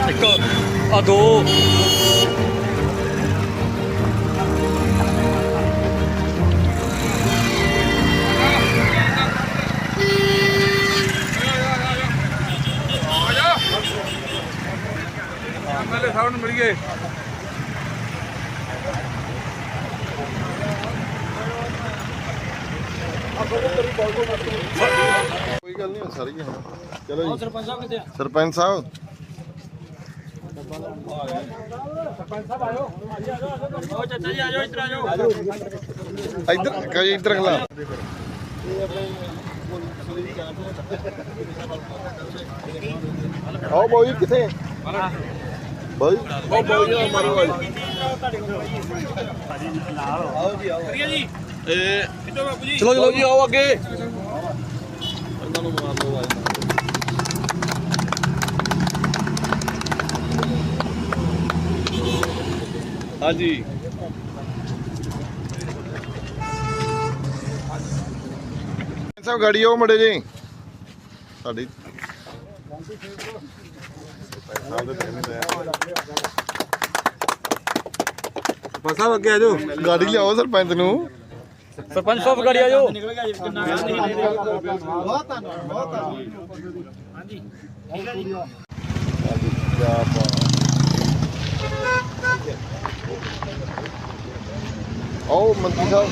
ਇੱਕ ਆ ਦੋ। ਸਾਹਿਬ ਨੂੰ ਮਿਲ ਗਏ ਕੋਈ ਗੱਲ ਨਹੀਂ ਸਾਰੀ ਹੈ ਚਲੋ ਜੀ। ਸਰਪੰਚ ਸਾਹਿਬ ਕਿੱਥੇ ਸਰਪੰਚ ਸਾਹਿਬ ਇੱਧਰ ਕਈ ਇੱਧਰ ਖਲਾ। ਆਓ ਬੋਈ ਕਿੱਥੇ? ਬੋਈ ਉਹ ਬੋਈ ਆ ਮਾਰੋ ਵਾਲੀ ਚਲੋ ਚਲੋ ਜੀ ਆਓ ਅੱਗੇ। ਇਹਨਾਂ ਨੂੰ ਮਾਰ ਲਓ ਆਈ ਹਾਂਜੀ। ਸਾਹਿਬ ਗਾੜੀ ਆਓ ਮੜੇ ਜੀ? ਸਾਡੀ ਸਰਪੰਚ ਸਾਹਿਬ ਅੱਗੇ ਆ ਜਾਓ। ਗਾੜੀ ਲਿਆਓ ਸਰਪੰਚ ਨੂੰ। ਸਰਪੰਚ ਸਾਹਿਬ ਗਾੜੀ ਆ ਜਾਓ। ਕਿਆ ਬਾਤ ਆਓ ਮੰਤਰੀ ਸਾਹਿਬ।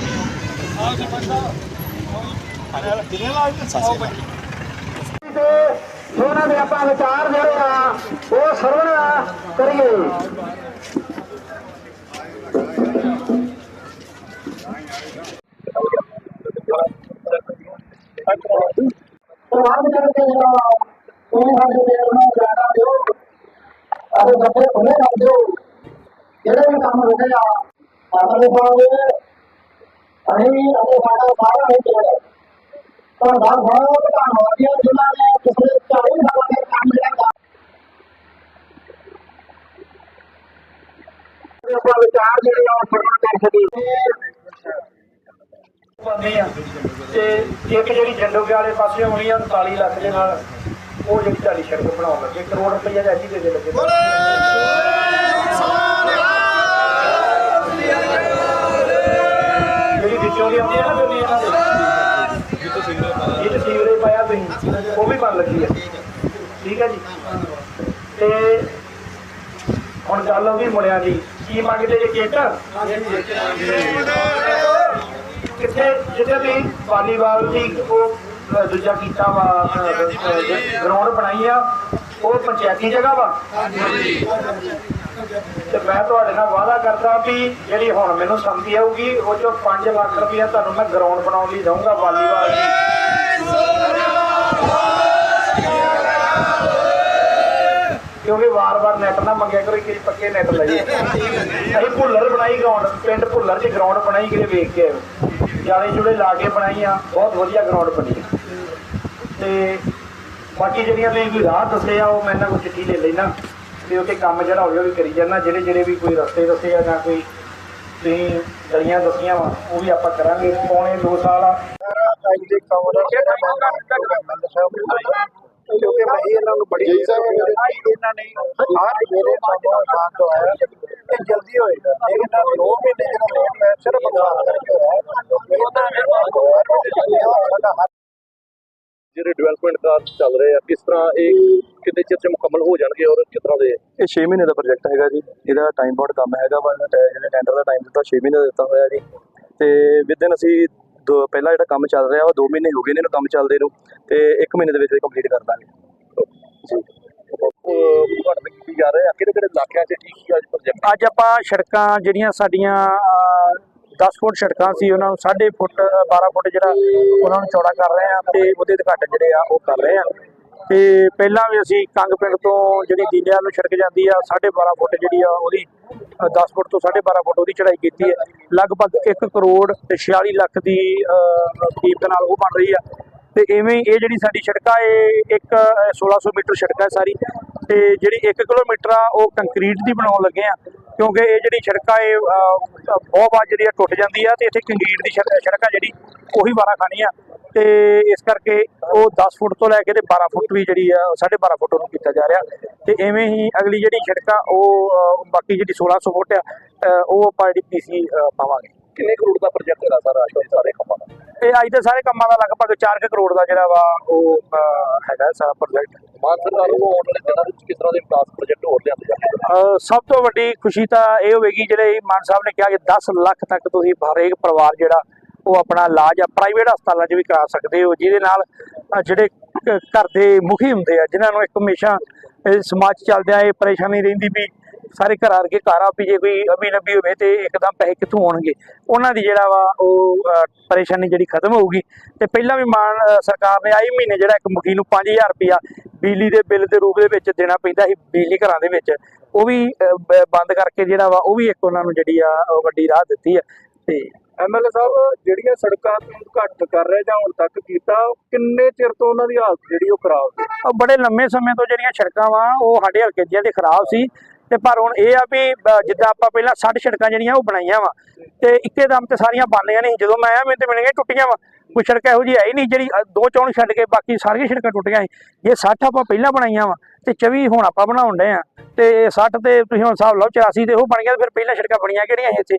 ਤੇ ਉਹਨਾਂ ਦੇ ਆਪਾਂ ਵਿਚਾਰ ਜਿਹੜੇ ਆ ਉਹ ਸਰਵਣ ਕਰੀਏ ਸਵਾਲ ਕਰਦੇ ਆ ਉਹ ਸਾਡੇ ਦੇ ਨੂੰ ਜਾਣਾ ਦਿਓ ਅਤੇ ਬੱਚੇ ਖੁੱਲੇ ਕਰ ਦਿਓ ਜਿਹੜੇ ਵੀ ਕੰਮ ਹੁੰਦੇ ਆ ਆਪਣੇ ਬਾਰੇ ਅਸੀਂ ਅਤੇ ਸਾਡਾ ਸਾਰਾ ਨਹੀਂ ਚੱਲਦਾ ਤੁਹਾਡਾ ਬਹੁਤ ਧੰਨਵਾਦ ਹੈ ਜਿਨ੍ਹਾਂ ਨੇ ਪਿਛਲੇ 40 ਸਾਲਾਂ ਦੇ ਕੰਮ ਜਿਹੜਾ ਕਰ ਆਪਾਂ ਵਿਚਾਰ ਜਿਹੜੇ ਆ ਉਹ ਸਰਵਣ ਕਰ ਸਕੀਏ ਪਾਉਂਦੇ ਆ ਤੇ ਇੱਕ ਜਿਹੜੀ ਜੰਡੋਗੇ ਵਾਲੇ ਪਾਸੇ ਹੋਣੀ ਆ 39 ਲੱਖ ਦੇ ਨਾਲ ਉਹ ਜਿਹੜੀ ਢਾਲੀ ਸੜਕ ਬਣਾਉਣ ਲੱਗੇ। ਕਰੋੜ ਰੁਪਈਆ ਦਾ ਦੇ ਦੇ ਲੱਗੇ। ਜਿਹੜੀ ਵਿੱਚੋਂ ਦੀ ਆਉਂਦੀ ਆ ਨਾ ਬੋਲੀ ਇਹਨਾਂ ਦੇ ਜਿੱਥੇ ਸੀਵਰੇਜ ਪਾਇਆ ਤੁਸੀਂ ਉਹ ਵੀ ਬਣ ਲੱਗੀ ਆ। ਠੀਕ ਹੈ ਜੀ? ਤੇ ਹੁਣ ਗੱਲ ਹੋ ਗਈ ਮੁੰਡਿਆਂ ਦੀ। ਕੀ ਮੰਗਦੇ ਜੇ ਕਿੱਟ ਕਿੱਥੇ ਜਿੱਥੇ ਵੀ ਵਾਲੀਬਾਲ ਦੀ ਉਹ ਦੂਜਾ ਕੀਤਾ ਵਾ ਗਰਾਊਂਡ ਬਣਾਈ ਆ। ਉਹ ਪੰਚਾਇਤੀ ਜਗ੍ਹਾ ਵਾ। ਤੇ ਮੈਂ ਤੁਹਾਡੇ ਨਾਲ ਵਾਅਦਾ ਕਰਦਾ ਵੀ ਜਿਹੜੀ ਹੁਣ ਮੈਨੂੰ ਸੰਮਤੀ ਆਊਗੀ ਉਹ ਚੋਂ 5 ਲੱਖ ਰੁਪਇਆ ਤੁਹਾਨੂੰ ਮੈਂ ਗਰਾਊਂਡ ਬਣਾਉਣ ਲਈ ਦਊਂਗਾ ਵਾਲੀਬਾਲ ਦੀ ਕਿਉਂਕਿ ਵਾਰ-ਵਾਰ ਨੈਟ ਨਾ ਮੰਗਿਆ ਕਰੋ ਕਿ ਪੱਕੇ ਨੈਟ ਲਈਏ। ਅਸੀਂ ਭੁੱਲਰ ਬਣਾਈ ਗਰਾਊਂਡ ਪਿੰਡ ਭੁੱਲਰ 'ਚ ਗਰਾਊਂਡ ਬਣਾਈ ਕਿਤੇ ਵੇਖ ਕੇ। ਜਾਲੇ ਜੁੜੇ ਲਾ ਕੇ ਬਣਾਈ ਆ ਬਹੁਤ ਵਧੀਆ ਗਰਾਊਂਡ ਬਣੀ ਆ। ਤੇ ਬਾਕੀ ਜਿਹੜੀਆਂ ਤੁਸੀਂ ਵੀ ਰਾਹ ਦੱਸੇ ਆ, ਉਹ ਮੈਂ ਇਹਨਾਂ ਕੋਲ ਚਿੱਠੀ ਲੈ ਲੈਣਾ ਤੇ ਉਹ ਕੰਮ ਜਿਹੜਾ ਹੋਵੇ ਉਹ ਕਰੀ ਜਾਣਾ, ਜਿਹੜੇ ਜਿਹੜੇ ਵੀ ਕੋਈ ਰਸਤੇ ਦੱਸੇ ਆ ਜਾਂ ਕੋਈ ਤੁਸੀਂ ਗਲੀਆਂ ਦੱਸੀਆਂ ਵਾ, ਉਹ ਵੀ ਆਪਾਂ ਕਰਾਂਗੇ। ਪੌਣੇ 2 ਸਾਲ ਆ। ਕਿਉਂਕਿ ਮੈਂ ਇਹਨਾਂ ਨੂੰ ਬੜੀ ਇਹਨਾਂ ਨੇ ਆਹ ਮੇਰੇ ਸਾਹਮਣੇ ਸਾਥ ਦਵਾਇਆ ਕਿ ਜਲਦੀ ਹੋਏਗਾ ਲੇਕਿਨ ਦੋ ਮਹੀਨੇ ਜਿਹੜਾ ਲੇਟ ਹੈ ਸਿਰਫ ਬਰਸਾਤ ਕਰਕੇ ਹੋਇਆ ਇਹਨਾਂ ਨੇ ਸਾਡਾ ਜਿਹੜੇ ਡਿਵੈਲਪਮੈਂਟ ਕਾਰਜ ਚੱਲ ਰਹੇ ਆ ਕਿਸ ਤਰ੍ਹਾਂ ਇਹ ਕਿੰਨੇ ਚਿਰ ਚ ਮੁਕੰਮਲ ਹੋ ਜਾਣਗੇ ਔਰ ਕਿਸ ਤਰ੍ਹਾਂ ਦੇ? ਇਹ 6 ਮਹੀਨੇ ਦਾ ਪ੍ਰੋਜੈਕਟ ਹੈਗਾ ਜੀ। ਇਹਦਾ ਟਾਈਮ ਬਾਉਂਡ ਕੰਮ ਹੈਗਾ ਵਾ ਜਿਹੜੇ ਟੈਂਡਰ ਦਾ ਟਾਈਮ ਦਿੱਤਾ 6 ਮਹੀਨੇ ਦਾ ਦਿੱਤਾ ਹੋਇਆ ਜੀ। ਤੇ ਵਿਦਨ ਅਸੀਂ ਦੋ ਪਹਿਲਾ ਜਿਹੜਾ ਕੰਮ ਚੱਲ ਰਿਹਾ ਉਹ 2 ਮਹੀਨੇ ਹੋ ਗਏ ਨੇ ਇਹਨੂੰ ਕੰਮ ਚੱਲਦੇ ਨੂੰ ਤੇ 1 ਮਹੀਨੇ ਦੇ ਵਿੱਚ ਕੰਪਲੀਟ ਕਰ ਦਾਂਗੇ। ਕੀਤੀ ਜਾ ਰਹੇ? ਆ ਕਿਹੜੇ ਕਿਹੜੇ ਇਲਾਕਿਆਂ 'ਚ ਕੀ ਕੀ ਅੱਜ ਪ੍ਰੋਜੈਕਟ ਅੱਜ ਆਪਾਂ ਸੜਕਾਂ ਜਿਹੜੀਆਂ ਸਾਡੀਆਂ 10 ਫੁੱਟ ਸੜਕਾਂ ਸੀ ਉਹਨਾਂ ਨੂੰ 12.5 ਫੁੱਟ ਅਹ, 12 ਫੁੱਟ ਜਿਹੜਾ ਉਹਨਾਂ ਨੂੰ ਚੌੜਾ ਕਰ ਰਹੇ ਆ ਤੇ ਉਹਦੇ ਉਦਘਾਟਨ ਜਿਹੜੇ ਆ ਉਹ ਕਰ ਰਹੇ ਆ ਤੇ ਪਹਿਲਾਂ ਵੀ ਅਸੀਂ ਕੰਗ ਪਿੰਡ ਤੋਂ ਜਿਹੜੀ ਦੀਨਿਆਲ ਨੂੰ ਸੜਕ ਜਾਂਦੀ ਆ 12.5 ਫੁੱਟ ਜਿਹੜੀ ਆ ਉਹਦੀ ਅਹ, 10 ਫੁੱਟ ਤੋਂ 12.5 ਫੁੱਟ ਉਹਦੀ ਚੜਾਈ ਕੀਤੀ ਹੈ। ਲਗਭਗ 1 ਕਰੋੜ ਤੇ 46 ਲੱਖ ਦੀ ਕੀਮਤ ਨਾਲ ਉਹ ਬਣ ਰਹੀ ਆ। ਤੇ ਐਵੇਂ ਇਹ ਜਿਹੜੀ ਸਾਡੀ ਸੜਕ ਆ ਇਹ ਇੱਕ ਅਹ, 1600 ਮੀਟਰ ਸੜਕ ਹੈ ਸਾਰੀ। ਤੇ ਜਿਹੜੀ 1 ਕਿਲੋਮੀਟਰ ਆ ਉਹ ਕੰਕਰੀਟ ਦੀ ਬਣਾਉਣ ਲੱਗੇ ਆ। ਕਿਉਂਕਿ ਇਹ ਜਿਹੜੀ ਸੜਕ ਆ ਇਹ ਬਹੁਤ ਵਾਰ ਜਿਹੜੀ ਆ ਟੁੱਟ ਜਾਂਦੀ ਆ ਤੇ ਇੱਥੇ ਕੰਕਰੀਟ ਦੀ ਸੜਕ ਆ ਜਿਹੜੀ ਉਹੀ ਵਾਰਾ ਖਾਣੀ ਆ ਤੇ ਇਸ ਕਰਕੇ ਉਹ 10 ਫੁੱਟ ਤੋਂ ਲੈ ਕੇ ਤੇ 12 ਫੁੱਟ ਵੀ ਜਿਹੜੀ ਆ 12.5 ਫੁੱਟ ਉਹਨੂੰ ਕੀਤਾ ਜਾ ਰਿਹਾ। ਤੇ ਐਵੇਂ ਹੀ ਅਗਲੀ ਜਿਹੜੀ ਸੜਕ ਆ ਉਹ ਬਾਕੀ ਜਿਹੜੀ 1600 ਫੁੱਟ ਆ ਉਹ ਆਪਾਂ ਜਿਹੜੀ ਪੀਸੀ ਪਾਵਾਂਗੇ। ਕਿੰਨੇ ਕਰੋੜ ਦਾ ਪ੍ਰੋਜੈਕਟ ਹੈਗਾ ਸਾਰਾ ਅੱਜ ਦੇ ਸਾਰੇ ਕੰਮਾਂ ਦਾ? ਇਹ ਅੱਜ ਦੇ ਸਾਰੇ ਕੰਮਾਂ ਦਾ ਲਗਭਗ 4 ਕਰੋੜ ਦਾ ਜਿਹੜਾ ਵਾ ਉਹ ਹੈਗਾ ਸਾਰਾ ਪ੍ਰੋਜੈਕਟ ਮਾਨ ਸਰਕਾਰ ਨੂੰ ਆਉਣ ਵਾਲੇ ਦਿਨਾਂ ਵਿੱਚ ਕਿਸ ਤਰ੍ਹਾਂ ਦੇ ਵਿਕਾਸ ਪ੍ਰੋਜੈਕਟ ਹੋਰ ਲਿਆਂਦੇ ਜਾਣਗੇ? ਸਭ ਤੋਂ ਵੱਡੀ ਖੁਸ਼ੀ ਤਾਂ ਇਹ ਹੋਵੇਗੀ ਜਿਹੜੇ ਮਾਨ ਸਾਹਿਬ ਨੇ ਕਿਹਾ ਕਿ 10 ਲੱਖ ਤੱਕ ਤੁਸੀਂ ਹਰੇਕ ਪਰਿਵਾਰ ਜਿਹੜਾ ਉਹ ਆਪਣਾ ਇਲਾਜ ਆ ਪ੍ਰਾਈਵੇਟ ਹਸਪਤਾਲਾਂ 'ਚ ਵੀ ਕਰਾ ਸਕਦੇ ਹੋ ਜਿਹਦੇ ਨਾਲ ਜਿਹੜੇ ਘਰ ਦੇ ਮੁਖੀ ਹੁੰਦੇ ਆ ਜਿਨ੍ਹਾਂ ਨੂੰ ਇੱਕ ਹਮੇਸ਼ਾ ਸਮਾਜ ਚੱਲਦਿਆਂ ਇਹ ਪਰੇਸ਼ਾਨੀ ਰਹਿੰਦੀ ਵੀ ਸਾਰੇ ਘਰਾਂ ਵਰਗੇ ਘਰ ਆ ਵੀ ਜੇ ਕੋਈ ਅਮੀ ਨਬੀ ਹੋਵੇ ਤੇ ਇੱਕਦਮ ਪੈਸੇ ਕਿੱਥੋਂ ਆਉਣਗੇ? ਉਹਨਾਂ ਦੀ ਜਿਹੜਾ ਵਾ ਉਹ ਪਰੇਸ਼ਾਨੀ ਜਿਹੜੀ ਖਤਮ ਹੋਊਗੀ। ਤੇ ਪਹਿਲਾਂ ਵੀ ਮਾਨ ਸਰਕਾਰ ਨੇ ਆਈ ਮਹੀਨੇ ਜਿਹੜਾ ਇੱਕ ਮੁਖੀ ਨੂੰ 5000 ਰੁਪਇਆ ਬਿਜਲੀ ਦੇ ਬਿੱਲ ਦੇ ਰੂਪ ਦੇ ਵਿੱਚ ਦੇਣਾ ਪੈਂਦਾ ਸੀ ਬਿਜਲੀ ਘਰਾਂ ਦੇ ਵਿੱਚ। ਉਹ ਵੀ ਬੰਦ ਕਰਕੇ ਜਿਹੜਾ ਵਾ ਉਹ ਵੀ ਇੱਕ ਉਹਨਾਂ ਨੂੰ ਜਿਹੜੀ ਆ ਉਹ ਵੱਡੀ ਰਾਹ ਦਿੱਤੀ ਹੈ ਤੇ ਐਮਐਲਏ ਸਾਹਿਬ ਜਿਹੜੀਆਂ ਸੜਕਾਂ ਤੁਸੀਂ ਘੱਟ ਕਰ ਰਹੇ ਜਾਂ ਹੁਣ ਤੱਕ ਕੀਤਾ ਕਿੰਨੇ ਚਿਰ ਤੋਂ ਉਹਨਾਂ ਦੀ ਹਾਲਤ ਜਿਹੜੀ ਉਹ ਖਰਾਬ ਸੀ? ਬੜੇ ਲੰਮੇ ਸਮੇਂ ਤੋਂ ਜਿਹੜੀਆਂ ਸੜਕਾਂ ਵਾ ਉਹ ਸਾਡੇ ਹਲਕੇ ਦੀਆਂ ਖਰਾਬ ਸੀ। ਤੇ ਪਰ ਹੁਣ ਇਹ ਆ ਵੀ ਜਿੱਦਾਂ ਆਪਾਂ ਪਹਿਲਾਂ 60 ਸੜਕਾਂ ਜਿਹੜੀਆਂ ਉਹ ਬਣਾਈਆਂ ਵਾ, ਤੇ ਇੱਕੇ ਦਮ ਤੇ ਸਾਰੀਆਂ ਬਣਨੀਆਂ ਨਹੀਂ ਜਦੋਂ ਮੈਂ ਆਇਆ, ਮੈਨੂੰ ਤੇ ਮਿਲੀਆਂ ਟੁੱਟੀਆਂ ਵਾ। ਕੋਈ ਸੜਕ ਇਹੋ ਜਿਹੀ ਹੈ ਹੀ ਨਹੀਂ, ਜਿਹੜੀ ਦੋ ਚੌਣ ਛੱਡ ਕੇ ਬਾਕੀ ਸਾਰੀਆਂ ਸੜਕਾਂ ਟੁੱਟੀਆਂ ਸੀ। ਜੇ 60 ਆਪਾਂ ਪਹਿਲਾਂ ਬਣਾਈਆਂ ਵਾ, ਤੇ 24 ਹੁਣ ਆਪਾਂ ਬਣਾਉਣ ਡਏ ਆ। ਤੇ 60 ਤੇ ਤੁਸੀਂ ਹੁਣ ਹਿਸਾਬ ਲਾਓ 84 ਤੇ ਉਹ ਬਣ ਗਿਆ, ਤੇ ਫਿਰ ਪਹਿਲਾਂ ਸੜਕਾਂ ਬਣੀਆਂ ਕਿਹੜੀਆਂ ਸੀ ਇੱਥੇ?